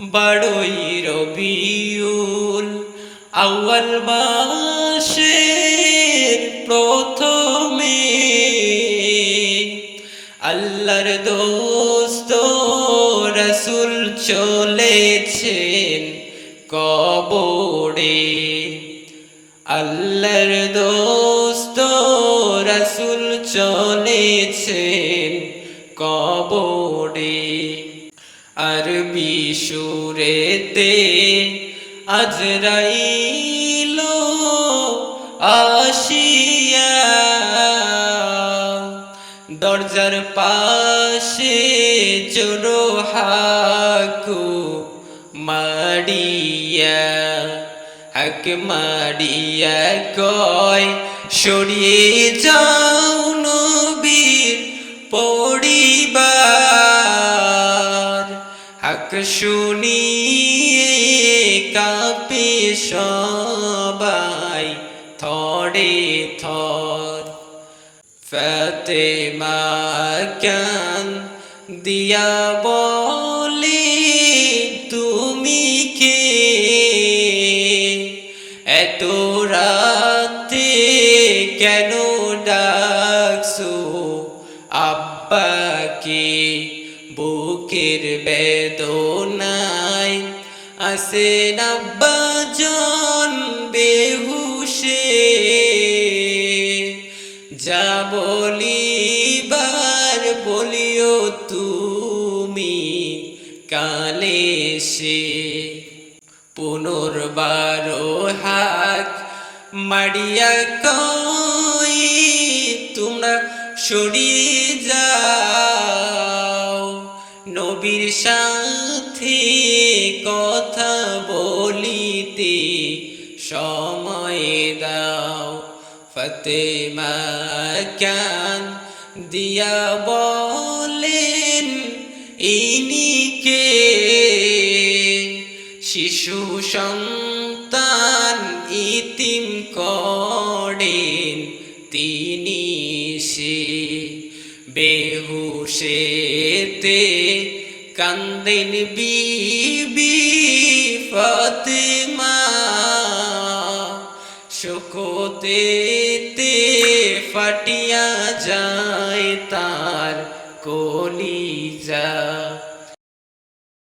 বড়ই রবিউল আউয়াল মাসের প্রথমে। আল্লাহর দোস্ত রসুল চলেছেন কবরে। আল্লাহর দোস্ত রসুল চলেছেন কবরে। আরবি সুরেতে আজরাইল আসিয়া দরজার পাশে জোরো হাকু মারিয়া। হাক মারিয়া কয় সরিয়ে যাও শুনিয়ে কাপে সবাই, থরে থর। ফাতেমা কান দিয়া বলে, তুমি কে? এত রাতে কেন ডাকছো আব্বাকে? বুকের বেদনায় আসেন আব্বা জন বেহুশে। যা বলিবার বলিও তুমি কালে সে পুনর্বার হাক মারিয়া কই, তোমরা সরিয়ে যাও। নবীর সাথে কথা বলিতে সময় দাও। ফতেমা কান দিয়া বলেন ইনিকে শিশু সন্তান ইতিম করেন তিনি সে। বেহুশেতে কান্দেন বিবি ফতেমা শোকতে ফাটিয়া যায় তার কলিজা।